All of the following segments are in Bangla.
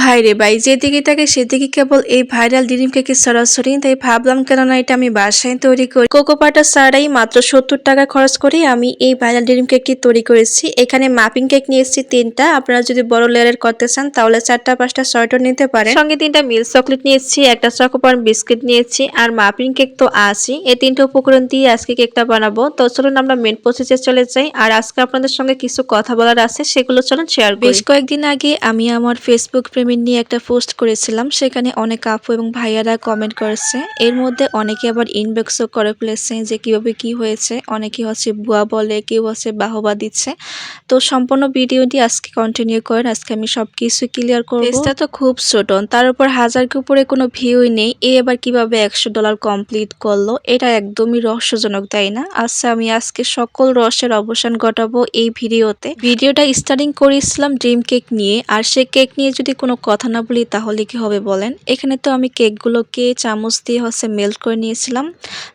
ভাই রে ভাই, যেদিকে তাকে সেদিকে কেবল এই ভাইরাল ডিম কেকের সরাসরি। তাই ভাবলাম, কেননা এটা আমি বাসায় তৈরি করি। কোকো পাটা ছাড়াই মাত্র সত্তর টাকা খরচ করে আমি এই ভাইরাল ডিম কেকটি তৈরি করেছি। এখানে মাপিং কেক নিয়ে এসেছি তিনটা। আপনারা যদি বড় লেয়ারের করতে চান, তাহলে চারটা, পাঁচটা, ছয়টা নিতে পারেন। সঙ্গে তিনটা মিল্ক চকলেট নিয়েছি একটা চকোপার বিস্কিট নিয়েছি আর মাপিং কেক তো আছে এই তিনটা উপকরণ দিয়ে আজকে কেকটা বানাবো। তো চলুন আমরা মেন প্রসেসে চলে যাই। আর আজকে আপনাদের সঙ্গে কিছু কথা বলার আছে, সেগুলো চলুন শেয়ার বেশ কয়েকদিন আগে আমি আমার ফেসবুক প্রেমের নিয়ে একটা পোস্ট করেছিলাম, সেখানে অনেক আপু এবং ভাইয়ারা কমেন্ট করেছে। এর মধ্যে অনেকে আবার ইনবক্সও করে ফেলেছে যে কীভাবে কি হয়েছে। অনেকে হচ্ছে বুয়া বলে, কেউ হচ্ছে বাহবা দিচ্ছে। তো সম্পূর্ণ ভিডিওটি আজকে কন্টিনিউ করেন। আজকে আমি সব কিছু ক্লিয়ার করব। পেজটা তো খুব ছোট, তার উপর হাজারকে উপরে কোনো ভিউই নেই। এ এবার কীভাবে একশো ডলার কমপ্লিট করল, এটা একদমই রহস্যজনক, তাই না? আচ্ছা আমি আজকে সকল রসের অবসান ঘটাবো এই ভিডিওতে। ভিডিওটা স্টার্টিং করেছিলাম ড্রিম কেক নিয়ে, আর সে কেক নিয়ে যদি কোনো কথা না বলি তাহলে কি হবে বলেন? এখানে তো আমি কেকগুলোকে চামচ দিয়ে হচ্ছে মেল্ট করে নিয়েছিলাম।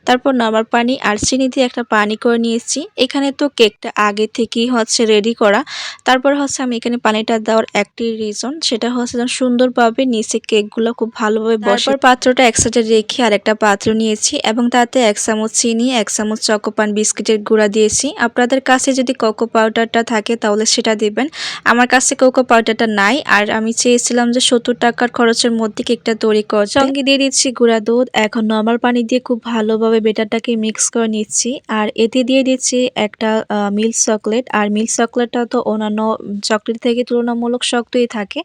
তারপর নর্মাল পানি আর চিনি দিয়ে একটা পানি করে নিয়েছি। এখানে তো কেকটা আগে থেকেই হচ্ছে রেডি করা। তারপর হচ্ছে আমি এখানে পানিটা দেওয়ার একটি রিজন সেটা হচ্ছে যেন সুন্দরভাবে নিচে কেকগুলো খুব ভালোভাবে বসার পাত্রটা এক সাইডে রেখে আর একটা পাত্র নিয়েছি এবং তাতে এক চামচ চিনি এক চামচ চকোপান বিস্কিটের গুঁড়া দিয়েছি। আপনাদের কাছে যদি কোকো পাউডারটা থাকে তাহলে সেটা দিবেন। আমার কাছে কোকো পাউডারটা নাই আর আমি চেয়েছিলাম যে সত্তর টাকার খরচের মধ্যে কেকটা তৈরি করছি সঙ্গে দিয়ে দিচ্ছি গুঁড়া দুধ। এখন নর্মাল পানি দিয়ে খুব ভালোভাবে বেটারটাকে মিক্স করে নিচ্ছি। আর এতে দিয়ে দিচ্ছি একটা মিল্ক চকলেট আর মিল্ক চকলেটটা তো অন্যান্য চকলেট থেকে তুলনামূলক শক্তই থাকে।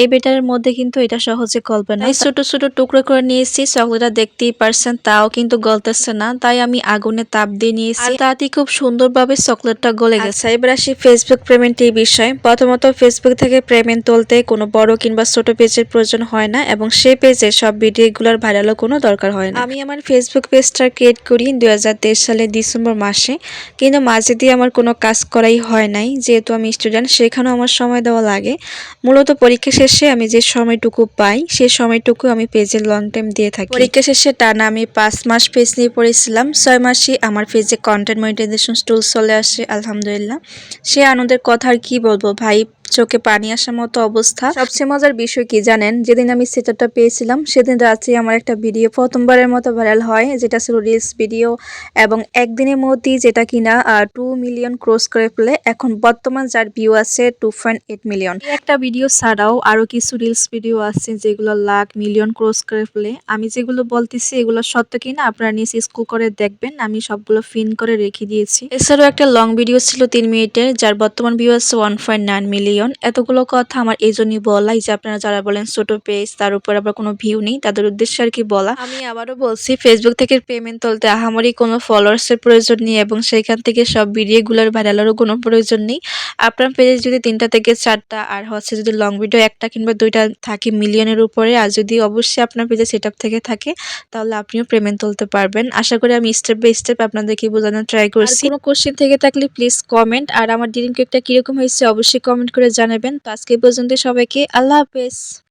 এই বেটারের মধ্যে কিন্তু এটা সহজে গলবে না। ছোট ছোট টুকরো করে নিয়েছি। চকলেটটা দেখতেই পারছেন তাও কিন্তু গলতেছে না। তাই আমি আগুনে তাপ দিয়ে নিয়েছি। তাতে খুব সুন্দরভাবে চকলেটটা গলে গেছে। আচ্ছা, এবার আসি ফেসবুক পেমেন্ট এই বিষয়ে। প্রথমত ফেসবুক থেকে পেমেন্ট তুলতে কোনো বড় কিংবা ছোট পেজের প্রয়োজন হয় না এবং সেই পেজে সব ভিডিওগুলোর ভাইরালও কোনো দরকার হয় না। আমি আমার ফেসবুক পেজটা ক্রিয়েট করি দুই সালে ডিসেম্বর মাসে, কিন্তু মাঝে দিয়ে আমার কোনো কাজ করাই হয় নাই। যেহেতু আমি স্টুডেন্ট সেখানেও আমার সময় দেওয়া লাগে। মূলত পরীক্ষা শেষে আমি যে সময়টুকু পাই, সেই সময়টুকু আমি পেজে লং টাইম দিয়ে থাকি। পরীক্ষা শেষে টানা আমি পাঁচ মাস পেজ নিয়ে পড়েছিলাম। ছয় মাসই আমার পেজে কন্টেন্ট মনিটাইজেশন টুলস চলে আসে, আলহামদুলিল্লাহ। সে আনন্দের কথা আর কি বলব ভাই? চোখে পানি আসার মতো অবস্থা। সবচেয়ে মজার বিষয় কি জানেন? যেদিন আমি সেটারটা পেয়েছিলাম, সেদিন রাত্রে আমার একটা ভিডিও প্রথমবারের মতো ভাইরাল হয়, যেটা ছিল রিলস ভিডিও এবং একদিনের মধ্যেই যেটা কিনা টু মিলিয়ন ক্রস করে ফেলে। এখন বর্তমান যার ভিউ আছে টু পয়েন্ট এইট মিলিয়ন একটা ভিডিও ছাড়াও আরও কিছু রিলস ভিডিও আছে, যেগুলো লাখ মিলিয়ন ক্রস করে ফেলে। আমি যেগুলো বলতেছি, এগুলো সত্য কিনা আপনারা নিচে স্কুল করে দেখবেন। আমি সবগুলো ফিন করে রেখে দিয়েছি। এছাড়াও একটা লং ভিডিও ছিল তিন মিনিটের, যার বর্তমান ভিউ আছে ওয়ান পয়েন্ট মিলিয়ন মিলিয়ন এতগুলো কথা আমার এই জন্যই বলাই যে আপনারা যারা বলেন ছোট পেজ তার উপর আবার কোনো ভিউ নেই, তাদের উদ্দেশ্যে আর কি বলা। আমি আবারও বলছি ফেসবুক থেকে পেমেন্ট তুলতে আহামরি কোনো ফলোয়ার্সের প্রয়োজন নেই এবং সেখান থেকে সব ভিডিওগুলোর ভাইরালেরও কোনো প্রয়োজন নেই। আপনার পেজে যদি তিনটা থেকে চারটা আর হচ্ছে যদি লং ভিডিও একটা কিংবা দুইটা থাকে মিলিয়নের উপরে আর যদি অবশ্যই আপনার পেজে সেট থেকে থাকে তাহলে আপনিও পেমেন্ট তুলতে পারবেন। আশা করি আমি স্টেপ বাই স্টেপ আপনাদেরকে বোঝানোর ট্রাই করছি। কোনো কোশ্চেন থেকে থাকলে প্লিজ কমেন্ট আর আমার ডিলিং কেকটা কীরকম হয়েছে অবশ্যই কমেন্ট করে জানাবেন। তো আজকে পর্যন্ত সবাইকে আল্লাহ হাফেজ।